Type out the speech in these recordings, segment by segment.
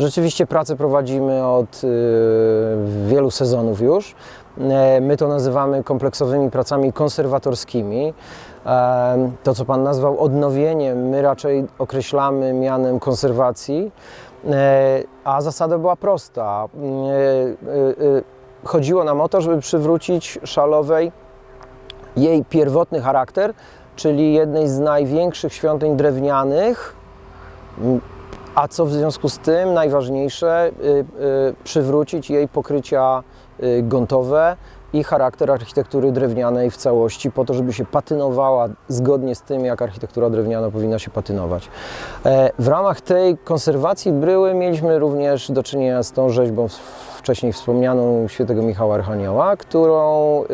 Rzeczywiście pracę prowadzimy od y, wielu sezonów już. E, My to nazywamy kompleksowymi pracami konserwatorskimi. E, To, co Pan nazwał odnowieniem, my raczej określamy mianem konserwacji, E, a zasada była prosta. Chodziło nam o to, żeby przywrócić szalowej jej pierwotny charakter, czyli jednej z największych świątyń drewnianych, a co w związku z tym najważniejsze, y, y, przywrócić jej pokrycia y, gontowe i charakter architektury drewnianej w całości, po to, żeby się patynowała zgodnie z tym, jak architektura drewniana powinna się patynować. E, W ramach tej konserwacji bryły mieliśmy również do czynienia z tą rzeźbą wcześniej wspomnianą świętego Michała Archanioła, którą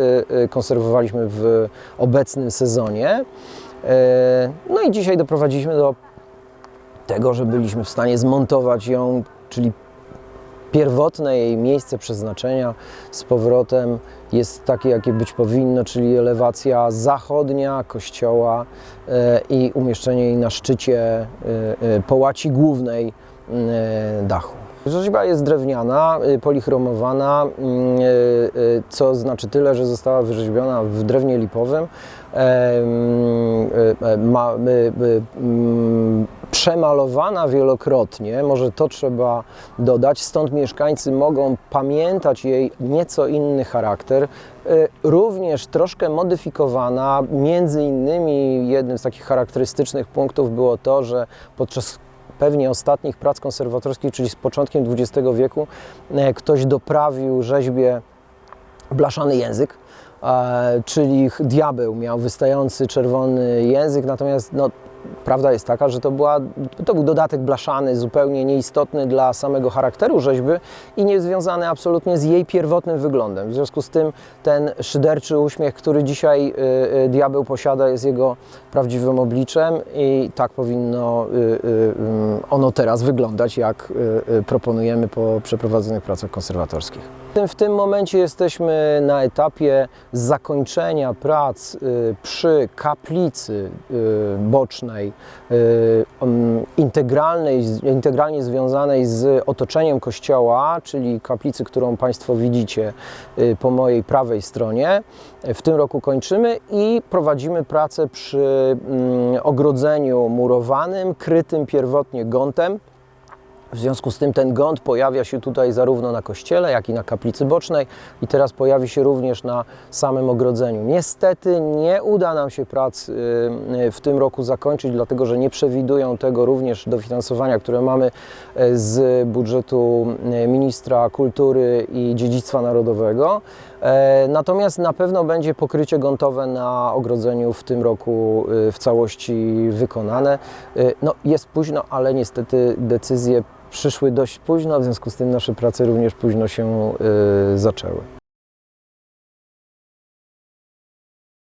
konserwowaliśmy w obecnym sezonie. E, No i dzisiaj doprowadziliśmy do tego, że byliśmy w stanie zmontować ją, czyli pierwotne jej miejsce przeznaczenia z powrotem jest takie, jakie być powinno, czyli elewacja zachodnia kościoła e, i umieszczenie jej na szczycie e, e, połaci głównej dachu. Rzeźba jest drewniana, polichromowana, mm, co znaczy tyle, że została wyrzeźbiona w drewnie lipowym. Y, Ma, mm, przemalowana wielokrotnie, może to trzeba dodać, stąd mieszkańcy mogą pamiętać jej nieco inny charakter. Y, Również troszkę modyfikowana, między innymi jednym z takich charakterystycznych punktów było to, że podczas pewnie ostatnich prac konserwatorskich, czyli z początkiem XX wieku, e, ktoś doprawił rzeźbie blaszany język, e, czyli diabeł miał wystający czerwony język, natomiast no, prawda jest taka, że to, była, to był dodatek blaszany, zupełnie nieistotny dla samego charakteru rzeźby i nie związany absolutnie z jej pierwotnym wyglądem. W związku z tym ten szyderczy uśmiech, który dzisiaj y, y, diabeł posiada, jest jego prawdziwym obliczem i tak powinno y, y, ym, ono teraz wyglądać, jak y, y, proponujemy po przeprowadzonych pracach konserwatorskich. W tym- momencie jesteśmy na etapie zakończenia prac y, przy kaplicy y, bocznej, y, integralnej, integralnie związanej z otoczeniem kościoła, czyli kaplicy, którą Państwo widzicie po mojej prawej stronie. W tym roku kończymy i prowadzimy pracę przy mm, ogrodzeniu murowanym, krytym pierwotnie gątem. W związku z tym ten gąd pojawia się tutaj zarówno na kościele, jak i na kaplicy bocznej i teraz pojawi się również na samym ogrodzeniu. Niestety nie uda nam się prac y, w tym roku zakończyć, dlatego że nie przewidują tego również dofinansowania, które mamy y, z budżetu y, ministra kultury i dziedzictwa narodowego. E, Natomiast na pewno będzie pokrycie gontowe na ogrodzeniu w tym roku w całości wykonane. No, jest późno, ale niestety decyzje przyszły dość późno, w związku z tym nasze prace również późno się y, zaczęły.